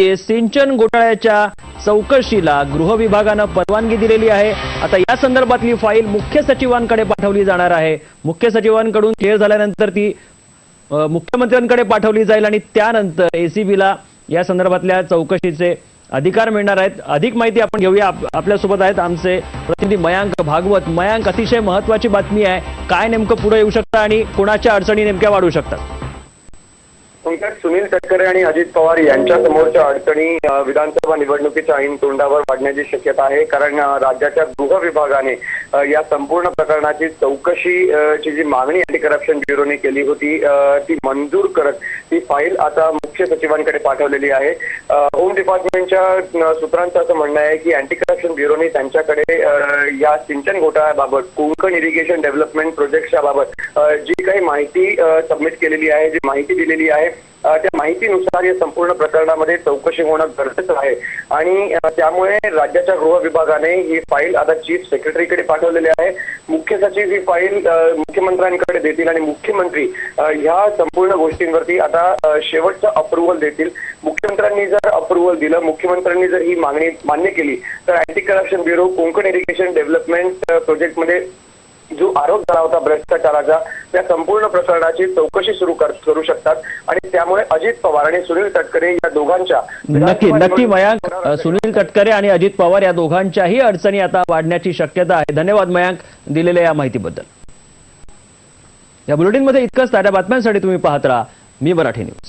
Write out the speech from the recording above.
सिंचन घोटाळ्याच्या चौकशीला गृह विभागानं परवानगी दिलेली आहे. आता या संदर्भातली फाईल मुख्य सचिवांकडे पाठवली जाणार आहे. मुख्य सचिवांकडून क्लिअर झाल्यानंतर ती मुख्यमंत्र्यांकडे पाठवली जाईल आणि त्यानंतर एसीबीला या संदर्भातल्या चौकशीचे अधिकार मिळणार आहेत. अधिक माहिती आपण घेऊया. आपल्यासोबत आहेत आमचे प्रतिनिधी मयांक भागवत. मयांक अतिशय महत्वाची बातमी आहे. काय नेमकं पुढे येऊ शकतं आणि कोणाच्या अडचणी नेमक्या वाढू शकतात? पंकज सुनील तटकरे आणि अजित पवार यांच्या समोरच्या अडचणी विधानसभा निवडणुकीच्या ऐन तोंडावर वाढण्याची शक्यता आहे. कारण राज्याच्या गृह विभागाने या संपूर्ण प्रकरणाची चौकशी ची जी मागणी अँटी करप्शन ब्युरोने केली होती ती मंजूर करत ती फाईल आता मुख्य सचिवांकडे पाठवलेली आहे. होम डिपार्टमेंटच्या सूत्रांचं असं म्हणणं आहे की अँटी करप्शन ब्युरोने त्यांच्याकडे या सिंचन घोटाळ्याबाबत कोंकण इरिगेशन डेव्हलपमेंट प्रोजेक्टच्या बाबत जी काही माहिती सबमिट केलेली आहे जी माहिती दिलेली आहे त्या माहितीनुसार या संपूर्ण प्रकरणामध्ये चौकशी होणं गरजेचं आहे. आणि त्यामुळे राज्याच्या गृह विभागाने ही फाईल आता चीफ सेक्रेटरीकडे पाठवलेली आहे. मुख्य सचिव ही फाईल मुख्यमंत्र्यांकडे देतील आणि मुख्यमंत्री ह्या संपूर्ण गोष्टींवरती आता शेवटचं अप्रुव्हल देतील. मुख्यमंत्र्यांनी जर अप्रुव्हल दिलं मुख्यमंत्र्यांनी जर ही मागणी मान्य केली तर anti corruption bureau Konkan irrigation development प्रोजेक्टमध्ये जो आरोप झाला होता भ्रष्टाचाराचा त्या संपूर्ण प्रकरणाची चौकशी सुरू कर- शकतात. आणि त्यामुळे अजित पवार आणि सुनील तटकरे या दोघांच्या नक्की नक्की मयांक सुनील तटकरे आणि अजित पवार या दोघांच्याही अडचणी आता वाढण्याची शक्यता आहे. धन्यवाद मयांक दिलेल्या या माहितीबद्दल. या बुलेटिनमध्ये इतकंच. ताज्या बातम्यांसाठी तुम्ही पाहत राहा. मी मराठी न्यूज.